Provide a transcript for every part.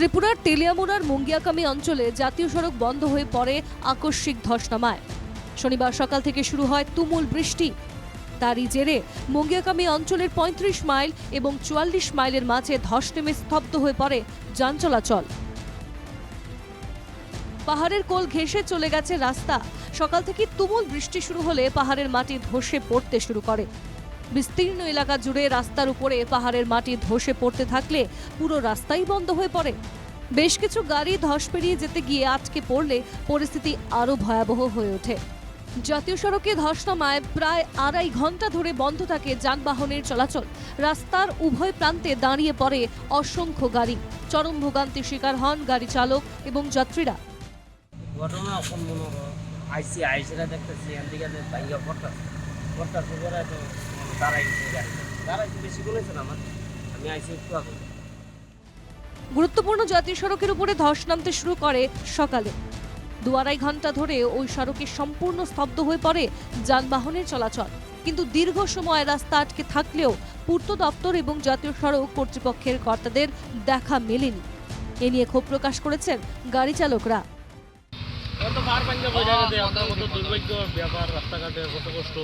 ত্রিপুরার তেলিয়ামুড়ার মুঙ্গিয়াকামি অঞ্চলে জাতীয় সড়ক বন্ধ হয়ে পড়ে আকস্মিক ধসনামায় শনিবার সকাল থেকে শুরু হয় তুমুল বৃষ্টি। তারই জেরে মুঙ্গিয়াকামি অঞ্চলের পঁয়ত্রিশ মাইল এবং চুয়াল্লিশ মাইলের মাঝে ধস নেমে স্তব্ধ হয়ে পড়ে যান চলাচল। পাহাড়ের কোল ঘেঁষে চলে গেছে রাস্তা। সকাল থেকে তুমুল বৃষ্টি শুরু হলে পাহাড়ের মাটি ধসে পড়তে শুরু করে। বিস্তীর্ণ এলাকা জুড়ে রাস্তার উপরে পাহাড়ের মাটি ধসে পড়তে থাকলে পুরো রাস্তাই বন্ধ হয়ে পড়ে। বেশ কিছু গাড়ি ধস পেরিয়ে যেতে গিয়ে আটকে পড়লে পরিস্থিতি আরও ভয়াবহ হয়ে ওঠে। জাতীয় সড়কে ধস নামায় প্রায় আড়াই ঘণ্টা ধরে বন্ধ থাকে যানবাহনের চলাচল। রাস্তার উভয় প্রান্তে দাঁড়িয়ে পড়ে অসংখ্য গাড়ি। চরম ভোগান্তির শিকার হন গাড়ি চালক এবং যাত্রীরা। ঘটনা আইসি আইসিরা দেখতেছি থেকে ভাইয়া পড়তাছে পড়তাছে গুরুত্বপূর্ণ জাতীয় সড়কের উপরে ধস নামতে শুরু করে সকালে। দু আড়াই ঘণ্টা ধরে ওই সড়কে সম্পূর্ণ স্তব্ধ হয়ে পড়ে যানবাহনের চলাচল। কিন্তু দীর্ঘ সময় রাস্তা আটকে থাকলেও পূর্ত দপ্তর এবং জাতীয় সড়ক কর্তৃপক্ষের কর্তাদের দেখা মেলেনি। এ নিয়ে ক্ষোভ প্রকাশ করেছেন গাড়ি চালকরা। দুর্ভাগ্য ব্যাপার, রাস্তাঘাটে কত কষ্ট।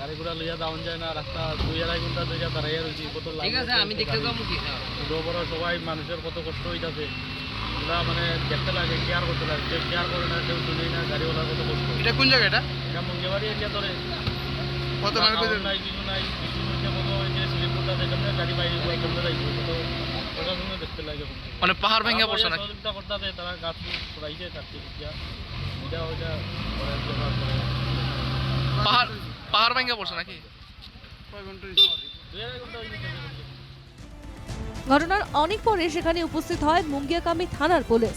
গাড়ি ঘোড়া লইয়া যাওয়ান যায় না রাস্তা দুই আড়াই ঘণ্টা ধরে দাঁড়াইয়া রয়েছি কত ঠিক আছে আমি দেখতে যাব কি বড় সবাই মানুষের কত কষ্ট হইতাছে এগুলা মানে দেখতে লাগে কেয়ার করতে লাগে কেউ কেয়ার করে না কেউ শুনে না গাড়িওয়ালার কত কষ্ট এটা কোন জায়গা এটা এটা মঙ্গেবাড়ি এরিয়া ধরে কত মাইল নাই কিছু নাই কিছু ওই যে শ্রীপুরটা যেখানে গাড়ি বাইরে কেমনে যাইছে কত প্রশাসনে দেখতে লাগে মানে পাহাড় ভেঙে পড়ছে নাকি সহযোগিতা করতে তারা গাছ ছড়াইছে চারটি দিয়া এটা ওইটা পাহাড় পাহাড় ভেঙে পড়ছে নাকি। ঘটনার অনেক পরে সেখানে উপস্থিত হয় মুঙ্গিয়াকামি থানার পুলিশ।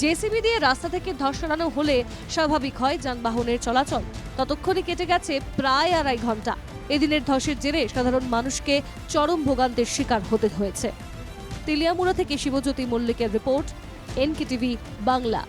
জেসিবি দিয়ে রাস্তা থেকে ধস সরানো হলে স্বাভাবিক হয় যানবাহনের চলাচল। ততক্ষণে কেটে গেছে প্রায় আড়াই ঘণ্টা। এদিনের ধসের জেরে সাধারণ মানুষকে চরম ভোগান্তের শিকার হতে হয়েছে। তেলিয়ামুড়া থেকে শিবজ্যোতি মল্লিকের রিপোর্ট এনকেটিভি বাংলা।